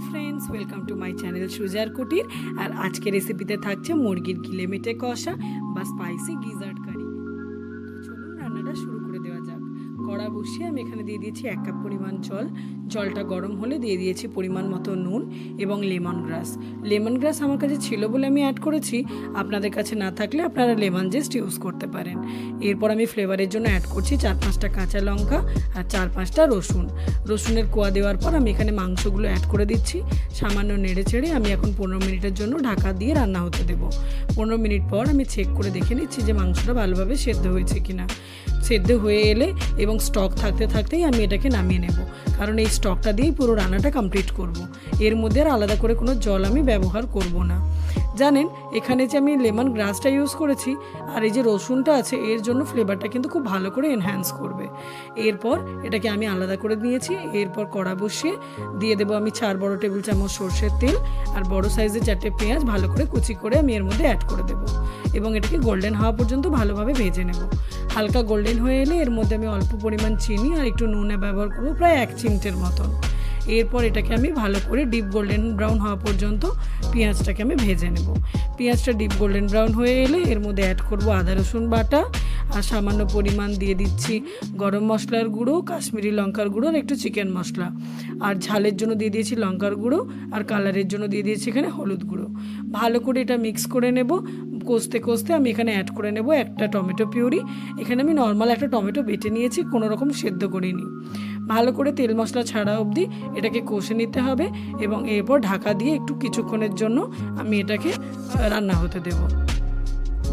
Friends welcome to my channel সুজার কুটির আর আজকে রেসিপিতে থাকছে মুরগির গিলে মেটে কষা বা স্পাইসি গিজার্ড কড়া বসিয়ে আমি এখানে দিয়ে দিয়েছি এক কাপ পরিমাণ জল। জলটা গরম হলে দিয়ে দিয়েছি পরিমাণ মতো নুন এবং লেমন গ্রাস। লেমন গ্রাস আমার কাছে ছিল বলে আমি অ্যাড করেছি। আপনাদের কাছে না থাকলে আপনারা লেমন জেস্ট ইউজ করতে পারেন। এরপর আমি ফ্লেভারের জন্য অ্যাড করছি চার পাঁচটা কাঁচা লঙ্কা আর চার পাঁচটা রসুন। রসুনের কোয়া দেওয়ার পর আমি এখানে মাংসগুলো অ্যাড করে দিচ্ছি। সামান্য নেড়ে চেড়ে আমি এখন পনেরো মিনিটের জন্য ঢাকা দিয়ে রান্না হতে দেবো। পনেরো মিনিট পর আমি চেক করে দেখে নিচ্ছি যে মাংসটা ভালোভাবে সেদ্ধ হয়েছে কিনা। সেদ্ধ হয়ে এলে এবং স্টক থাকতে থাকতেই আমি এটাকে নামিয়ে নেব কারণ এই স্টকটা দিয়েই পুরো রান্নাটা কমপ্লিট করব। এর মধ্যে আর আলাদা করে কোনো জল আমি ব্যবহার করব না জানেন, এখানে যে আমি লেমন গ্রাসটা ইউজ করেছি আর এই যে রসুনটা আছে, এর জন্য ফ্লেভারটা কিন্তু খুব ভালো করে এনহ্যান্স করবে। এরপর এটাকে আমি আলাদা করে নিয়েছি, এরপর কড়া বসিয়ে দিয়ে দেবো আমি চার বড় টেবিল চামচ সর্ষের তেল আর বড় সাইজের চারটে পেঁয়াজ ভালো করে কুচি করে আমি এর মধ্যে অ্যাড করে দেবো এবং এটাকে গোল্ডেন হওয়া পর্যন্ত ভালোভাবে ভেজে নেব। হালকা গোল্ডেন হয়ে এলে এর মধ্যে আমি অল্প পরিমাণ চিনি আর একটু নুনে ব্যবহার করব, প্রায় এক চিমটের মতন। এরপর এটাকে আমি ভালো করে ডিপ গোল্ডেন ব্রাউন হওয়া পর্যন্ত পেঁয়াজটাকে আমি ভেজে নেব। পেঁয়াজটা ডিপ গোল্ডেন ব্রাউন হয়ে এলে এর মধ্যে অ্যাড করব আদা, রসুন বাটা আর সামান্য পরিমাণ দিয়ে দিচ্ছি গরম মশলার গুঁড়ো, কাশ্মীরি লঙ্কার গুঁড়ো আর একটু চিকেন মশলা। আর ঝালের জন্য দিয়ে দিয়েছি লঙ্কার গুঁড়ো আর কালারের জন্য দিয়ে দিয়েছি এখানে হলুদ গুঁড়ো। ভালো করে এটা মিক্স করে নেব। কষতে কষতে আমি এখানে অ্যাড করে নেব একটা টমেটো পিউরি। এখানে আমি নর্মাল একটা টমেটো বেটে নিয়েছি, কোনো রকম সেদ্ধ করিনি। ভালো করে তেল মশলা ছাড়া অবধি এটাকে কষে নিতে হবে এবং এরপর ঢাকা দিয়ে একটু কিছুক্ষণের জন্য আমি এটাকে রান্না হতে দেবো।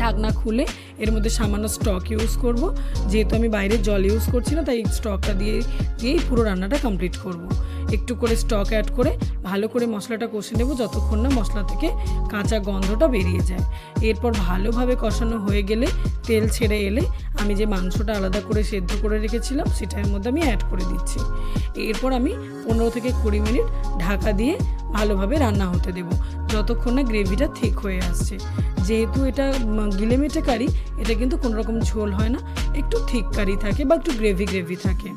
ঢাকনা খুলে এর মধ্যে সামান্য স্টক ইউজ করব। যেহেতু আমি বাইরে জল ইউজ করছি না, তাই স্টকটা দিয়ে, দিয়েই পুরো রান্নাটা কমপ্লিট করব। একটু করে স্টক অ্যাড করে ভালো করে মশলাটা কষে নেব যতক্ষণ না মশলা থেকে কাঁচা গন্ধটা বেরিয়ে যায়। এরপর ভালোভাবে কষানো হয়ে গেলে তেল ছেড়ে এলে আমি যে মাংসটা আলাদা করে সেদ্ধ করে রেখেছিলাম সেটার মধ্যে আমি অ্যাড করে দিচ্ছি। এরপর আমি পনেরো থেকে কুড়ি মিনিট ঢাকা দিয়ে ভালোভাবে রান্না হতে দেব যতক্ষণ না গ্রেভিটা ঠিক হয়ে আসছে। যেহেতু এটা গিলেমেটে কারি, এটা কিন্তু কোনো রকম ঝোল হয় না, একটু ঠিক কারি থাকে বা একটু গ্রেভি গ্রেভি থাকে।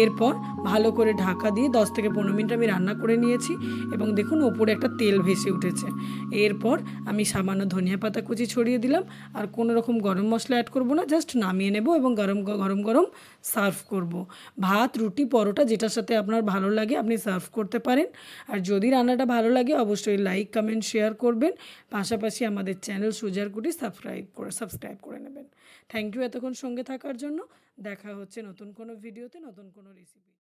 এরপর ভালো করে ঢাকা দিয়ে দশ থেকে পনেরো মিনিট আমি রান্না করে নিয়েছি এবং দেখুন ওপরে একটা তেল ভেসে উঠেছে। এরপর আমি সামান্য ধনিয়া পাতা কুচি ছড়িয়ে দিলাম আর কোনো রকম গরম মশলা অ্যাড করব না জাস্ট নামিয়ে নেব এবং গরম গরম গরম সার্ভ করব। ভাত, রুটি, পরোটা যেটার সাথে আপনার ভালো লাগে আপনি সার্ভ করতে পারেন। আর যদি রান্নাটা ভালো লাগে অবশ্যই লাইক কমেন্ট শেয়ার করবেন। পাশাপাশি আমাদের চ্যানেল সুজার কুটি সাবস্ক্রাইব করে সাবস্ক্রাইব করে নেবেন। থ্যাংক ইউ এতক্ষণ সঙ্গে থাকার জন্য। দেখা হচ্ছে নতুন কোনো ভিডিওতে নতুন কোনো রেসিপি